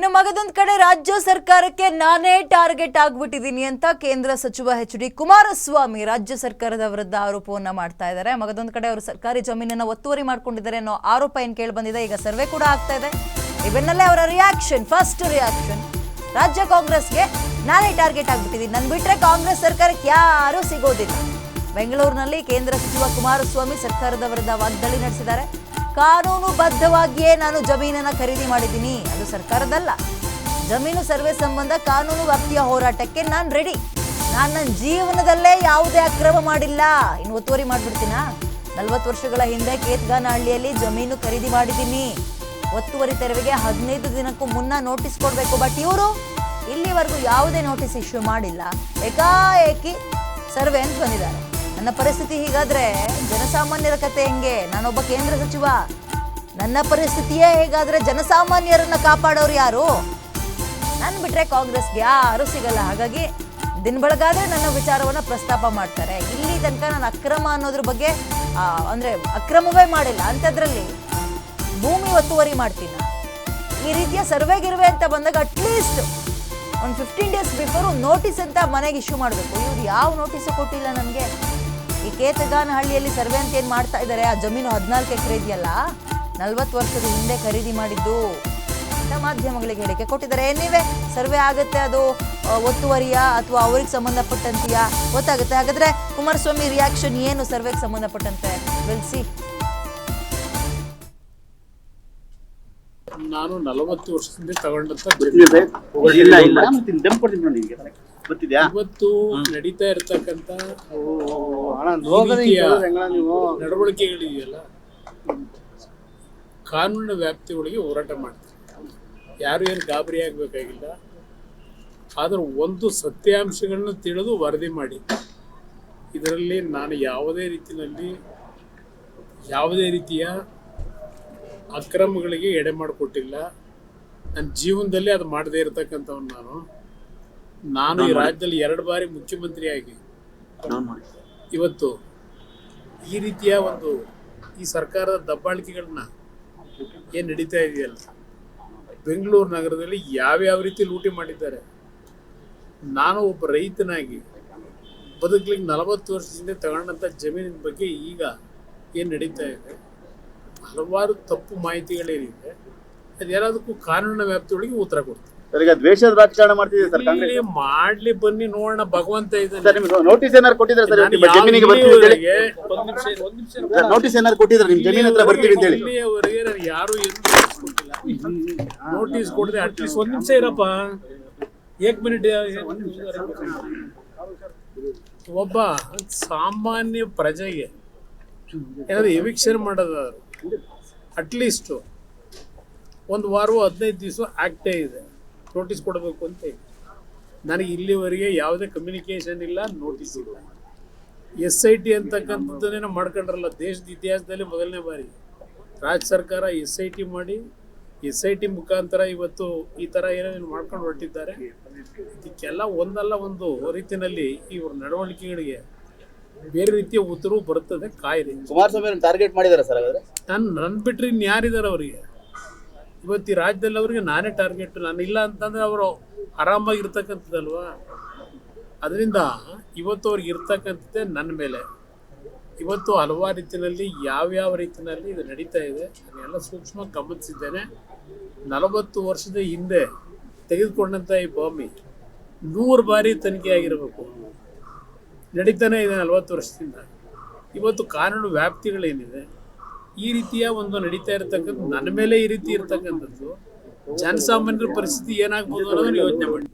ಇನ್ನು ಮಗದೊಂದು ಕಡೆ ರಾಜ್ಯ ಸರ್ಕಾರಕ್ಕೆ ನಾನೇ ಟಾರ್ಗೆಟ್ ಆಗ್ಬಿಟ್ಟಿದ್ದೀನಿ ಅಂತ ಕೇಂದ್ರ ಸಚಿವ ಎಚ್ ಡಿ ಕುಮಾರಸ್ವಾಮಿ ರಾಜ್ಯ ಸರ್ಕಾರದ ವಿರುದ್ಧ ಆರೋಪವನ್ನ ಮಾಡ್ತಾ ಇದ್ದಾರೆ. ಮಗದೊಂದ್ ಕಡೆ ಅವರು ಸರ್ಕಾರಿ ಜಮೀನನ್ನ ಒತ್ತುವರಿ ಮಾಡ್ಕೊಂಡಿದ್ದಾರೆ ಅನ್ನೋ ಆರೋಪ ಏನ್ ಕೇಳಿ ಬಂದಿದೆ ಈಗ ಸರ್ವೆ ಕೂಡ ಆಗ್ತಾ ಇದೆ. ಇವನ್ನಲ್ಲೇ ಅವರ ರಿಯಾಕ್ಷನ್ ಫಸ್ಟ್ ರಿಯಾಕ್ಷನ್ ರಾಜ್ಯ ಕಾಂಗ್ರೆಸ್ಗೆ ನಾನೇ ಟಾರ್ಗೆಟ್ ಆಗ್ಬಿಟ್ಟಿದ್ದೀನಿ. ನನ್ ಬಿಟ್ರೆ ಕಾಂಗ್ರೆಸ್ ಸರ್ಕಾರಕ್ಕೆ ಯಾರೂ ಸಿಗೋದಿಲ್ಲ. ಬೆಂಗಳೂರಿನಲ್ಲಿ ಕೇಂದ್ರ ಸಚಿವ ಕುಮಾರಸ್ವಾಮಿ ಸರ್ಕಾರದ ವಿರುದ್ಧ ವಾಗ್ದಾಳಿ ನಡೆಸಿದ್ದಾರೆ. ಕಾನೂನುಬದ್ಧವಾಗಿಯೇ ನಾನು ಜಮೀನನ್ನು ಖರೀದಿ ಮಾಡಿದ್ದೀನಿ. ಅದು ಸರ್ಕಾರದಲ್ಲ. ಜಮೀನು ಸರ್ವೆ ಸಂಬಂಧ ಕಾನೂನು ವ್ಯಾಪ್ತಿಯ ಹೋರಾಟಕ್ಕೆ ನಾನು ರೆಡಿ ನಾನು ನನ್ನ ಜೀವನದಲ್ಲೇ ಯಾವುದೇ ಅಕ್ರಮ ಮಾಡಿಲ್ಲ. ಇನ್ನು ಒತ್ತುವರಿ ಮಾಡಿಬಿಡ್ತೀನಾ? ನಲ್ವತ್ತು ವರ್ಷಗಳ ಹಿಂದೆ ಕೇತ್ಗಾನಹಳ್ಳಿಯಲ್ಲಿ ಜಮೀನು ಖರೀದಿ ಮಾಡಿದ್ದೀನಿ. ಒತ್ತುವರಿ ತೆರವಿಗೆ ಹದಿನೈದು ದಿನಕ್ಕೂ ಮುನ್ನ ನೋಟಿಸ್ ಕೊಡಬೇಕು. ಬಟ್ ಇವರು ಇಲ್ಲಿವರೆಗೂ ಯಾವುದೇ ನೋಟಿಸ್ ಇಶ್ಯೂ ಮಾಡಿಲ್ಲ. ಏಕಾಏಕಿ ಸರ್ವೆ ಅಂತ ಬಂದಿದ್ದಾರೆ. ನನ್ನ ಪರಿಸ್ಥಿತಿ ಹೀಗಾದ್ರೆ ಜನಸಾಮಾನ್ಯರ ಕತೆ ಹೆಂಗೆ? ನಾನೊಬ್ಬ ಕೇಂದ್ರ ಸಚಿವ. ನನ್ನ ಪರಿಸ್ಥಿತಿಯೇ ಹೇಗಾದ್ರೆ ಜನಸಾಮಾನ್ಯರನ್ನ ಕಾಪಾಡೋರು ಯಾರು? ನಾನು ಬಿಟ್ರೆ ಕಾಂಗ್ರೆಸ್ಗೆ ಯಾರು ಸಿಗಲ್ಲ. ಹಾಗಾಗಿ ದಿನ ಬೆಳಗಾದ್ರೆ ನನ್ನ ವಿಚಾರವನ್ನ ಪ್ರಸ್ತಾಪ ಮಾಡ್ತಾರೆ. ಇಲ್ಲಿ ತನಕ ನಾನು ಅಕ್ರಮ ಅನ್ನೋದ್ರ ಬಗ್ಗೆ ಅಂದ್ರೆ ಅಕ್ರಮವೇ ಮಾಡಿಲ್ಲ. ಅಂಥದ್ರಲ್ಲಿ ಭೂಮಿ ಒತ್ತುವರಿ ಮಾಡ್ತೀನಿ? ಈ ರೀತಿಯ ಸರ್ವೆ ಗಿರ್ವೆ ಅಂತ ಬಂದಾಗ ಅಟ್ಲೀಸ್ಟ್ ಒಂದು ಫಿಫ್ಟೀನ್ ಡೇಸ್ ಬಿಫೋರ್ ನೋಟಿಸ್ ಅಂತ ಮನೆಗೆ ಇಶ್ಯೂ ಮಾಡಬೇಕು. ಇವ್ರು ಯಾವ ನೋಟಿಸು ಕೊಟ್ಟಿಲ್ಲ ನನಗೆ? ಈ ಕೇತಗಾನಹಳ್ಳಿಯಲ್ಲಿ ಸರ್ವೆ ಅಂತ ಏನು ಮಾಡ್ತಾ ಇದ್ದಾರೆ ಆ ಜಮೀನು ಹದಿನಾಲ್ಕು ಎಕರೆ ಇದೆಯಲ್ಲ ನಲ್ವತ್ತು ವರ್ಷದ ಹಿಂದೆ ಖರೀದಿ ಮಾಡಿದ್ದು ಅಂತ ಮಾಧ್ಯಮಗಳಿಗೆ ಹೇಳಿಕೆ ಕೊಟ್ಟಿದ್ದಾರೆ. ಏನಿವೆ? ಸರ್ವೆ ಆಗುತ್ತೆ ಅದು ಒತ್ತುವರಿಯಾ ಅಥವಾ ಅವ್ರಿಗೆ ಸಂಬಂಧಪಟ್ಟಂತೀಯ ಗೊತ್ತಾಗುತ್ತೆ. ಹಾಗಾದ್ರೆ ಕುಮಾರಸ್ವಾಮಿ ರಿಯಾಕ್ಷನ್ ಏನು ಸರ್ವೆಗೆ ಸಂಬಂಧಪಟ್ಟಂತೆ? ಬೆಳೆಸಿ ನಾನು ನಲವತ್ತು ವರ್ಷದಿಂದ ತಗೊಂಡಂತ ಇಲ್ಲ ಇಲ್ಲ. ಮತ್ತೆ ದಮ್ ಕೊಡ್ತೀನಿ ನೋಡಿ ಗೊತ್ತಿದ್ಯಾ? ಇವತ್ತು ನಡೀತಾ ಈ ರೀತಿಯ ನೀವು? ನಡವಳಿಕೆಗಳಿದೆಯಲ್ಲ ಕಾನೂನಿನ ವ್ಯಾಪ್ತಿ ಒಳಗೆ ಹೋರಾಟ ಮಾಡ್ತಾರೆ. ಯಾರು ಏನು ಗಾಬರಿ ಆಗಬೇಕಾಗಿಲ್ಲ. ಆದರೆ ಒಂದು ಸತ್ಯಾಂಶಗಳನ್ನು ತಿಳಿದು ವರದಿ ಮಾಡಿ. ಇದರಲ್ಲಿ ನಾನು ಯಾವುದೇ ರೀತಿಯಲ್ಲಿ ಯಾವುದೇ ರೀತಿಯ ಅಕ್ರಮಗಳಿಗೆ ಎಡೆ ಮಾಡಿಕೊಟ್ಟಿಲ್ಲ. ನನ್ನ ಜೀವನದಲ್ಲಿ ಅದು ಮಾಡದೇ ಇರತಕ್ಕಂಥವ್ನು ನಾನು. ನಾನು ಈ ರಾಜ್ಯದಲ್ಲಿ ಎರಡು ಬಾರಿ ಮುಖ್ಯಮಂತ್ರಿಯಾಗಿ. ಇವತ್ತು ಈ ರೀತಿಯ ಒಂದು ಈ ಸರ್ಕಾರದ ದಬ್ಬಾಳಿಕೆಗಳನ್ನ ಏನು ನಡೀತಾ ಇದೆಯಲ್ಲ? ಬೆಂಗಳೂರು ನಗರದಲ್ಲಿ ಯಾವ್ಯಾವ ರೀತಿ ಲೂಟಿ ಮಾಡಿದ್ದಾರೆ? ನಾನು ಒಬ್ಬ ರೈತನಾಗಿ ಬದುಕಲಿಕ್ಕೆ ನಲವತ್ತು ವರ್ಷದಿಂದ ತಗೊಂಡಂಥ ಜಮೀನಿನ ಬಗ್ಗೆ ಈಗ ಏನು ನಡೀತಾ ಇದೆ? ಹಲವಾರು ತಪ್ಪು ಮಾಹಿತಿಗಳೇನಿದೆ. ಅದೆಲ್ಲದಕ್ಕೂ ಕಾನೂನಿನ ವ್ಯಾಪ್ತಿಯೊಳಗೆ ಉತ್ತರ ಕೊಡ್ತೀನಿ. ಸರ್ ಈಗ ದ್ವೇಷದ ರಾಜಕಾರಣ ಮಾಡ್ತಿದೆ ಸರ್ ಕಾಂಗ್ರೆಸ್ ಇಲ್ಲಿ ಮಾಡ್ಲಿ ಬನ್ನಿ ನೋಡೋಣ ಭಗವಂತ ಸರ್ ಇದ್ದಾನೆ ನಿಮ್ಗೆ ನೋಟಿಸ್ ಏನಾರು ಕೊಟ್ಟಿದ್ರೆ ಸರ್ ನಾನು ನಿಮ್ಮ ಯಾವ ಜಮೀನಿಗೆ ಬರ್ತೀವಿ ಅಂತ ಹೇಳಿ. ಒಂದ್ ನಿಮಿಷ ಇರು, ಒಂದ್ ನಿಮಿಷ ಇರು. ಸರ್ ನೋಟಿಸ್ ಏನಾರು ಕೊಟ್ಟಿದ್ರೆ ನಿಮ್ ಜಮೀನ್ ಹತ್ರ ಬರ್ತೀವಿ ಅಂತ ಹೇಳಿ. ಇಲ್ಲಿಯವರೆಗೆ ಯಾರು ನೋಟಿಸ್ ಕೊಡದೆ ಅಟ್ಲೀಸ್ಟ್ ಒಂದ್ ನಿಮಿಷ ಇರಪ್ಪ. ಏಕ್ ಮಿನಿಟ್ ಒಬ್ಬ ಸಾಮಾನ್ಯ ಪ್ರಜೆಗೆ ಏನಾದ್ರು ಎವಿಕ್ಷನ್ ಮಾಡೋದಾದ್ರು ಅಟ್ಲೀಸ್ಟ್ ಒಂದು ವಾರವೋ ಹದಿನೈದು ದಿವಸ ಆಗ್ತೇ ಇದೆ. ನೋಟಿಸ್ ಕೊಡಬೇಕು ಅಂತ ಇದೆ ನನಗೆ ಇಲ್ಲಿವರೆಗೆ ಯಾವುದೇ ಕಮ್ಯುನಿಕೇಶನ್ ಇಲ್ಲ ನೋಟಿಸ್ ಇಲ್ಲ. ಎಸ್ ಐ ಟಿ ಅಂತಕ್ಕಂಥದ್ದನ್ನೇನೋ ಮಾಡ್ಕೊಂಡ್ರಲ್ಲ ದೇಶದ ಇತಿಹಾಸದಲ್ಲಿ ಮೊದಲನೇ ಬಾರಿ. ರಾಜ್ಯ ಸರ್ಕಾರ ಎಸ್ ಐ ಟಿ ಮಾಡಿ ಎಸ್ ಐ ಟಿ ಮುಖಾಂತರ ಇವತ್ತು ಈ ಥರ ಏನೇನು ಮಾಡ್ಕೊಂಡು ಹೊರಟಿದ್ದಾರೆ. ಇದಕ್ಕೆಲ್ಲ ಒಂದಲ್ಲ ಒಂದು ರೀತಿಯಲ್ಲಿ ಇವ್ರ ನಡವಳಿಕೆಗಳಿಗೆ ಬೇರೆ ರೀತಿಯ ಉತ್ತರವು ಬರುತ್ತದೆ ಕಾಯಿದೆ. ಕುಮಾರಸ್ವಾಮಿ ಟಾರ್ಗೆಟ್ ಮಾಡಿದ್ದಾರೆ ಸರ್ ಹಾಗಾದ್ರೆ? ನಾನು ನನ್ನ ಬಿಟ್ಟರೆ ಇನ್ಯಾರಿದ್ದಾರೆ ಅವರಿಗೆ? ಇವತ್ತು ಈ ರಾಜ್ಯದಲ್ಲಿ ಅವರಿಗೆ ನಾನೇ ಟಾರ್ಗೆಟ್ ನಾನು ಇಲ್ಲ ಅಂತಂದ್ರೆ ಅವರು ಆರಾಮಾಗಿರ್ತಕ್ಕಂಥದ್ದಲ್ವಾ? ಅದರಿಂದ ಇವತ್ತು ಅವ್ರಿಗೆ ಇರ್ತಕ್ಕಂಥದ್ದೇ ನನ್ನ ಮೇಲೆ. ಇವತ್ತು ಹಲವಾರು ರೀತಿಯಲ್ಲಿ ಯಾವ್ಯಾವ ರೀತಿಯಲ್ಲಿ ಇದು ನಡೀತಾ ಇದೆ ಅದನ್ನೆಲ್ಲ ಸೂಕ್ಷ್ಮ ಗಮನಿಸಿದ್ದೇನೆ. ನಲವತ್ತು ವರ್ಷದ ಹಿಂದೆ ತೆಗೆದುಕೊಂಡಂಥ ಈ ಭೂಮಿ ನೂರು ಬಾರಿ ತನಿಖೆ ಆಗಿರಬೇಕು. ನಡೀತಾನೆ ಇದೆ ನಲವತ್ತು ವರ್ಷದಿಂದ. ಇವತ್ತು ಕಾನೂನು ವ್ಯಾಪ್ತಿಗಳೇನಿದೆ ಈ ರೀತಿಯ ಒಂದು ನಡೀತಾ ಇರತಕ್ಕಂಥ ನನ್ನ ಮೇಲೆ ಈ ರೀತಿ ಇರತಕ್ಕಂಥದ್ದು, ಜನಸಾಮಾನ್ಯರ ಪರಿಸ್ಥಿತಿ ಏನಾಗ್ಬೋದು ಅನ್ನೋದನ್ನ ಯೋಚನೆ ಮಾಡಿ.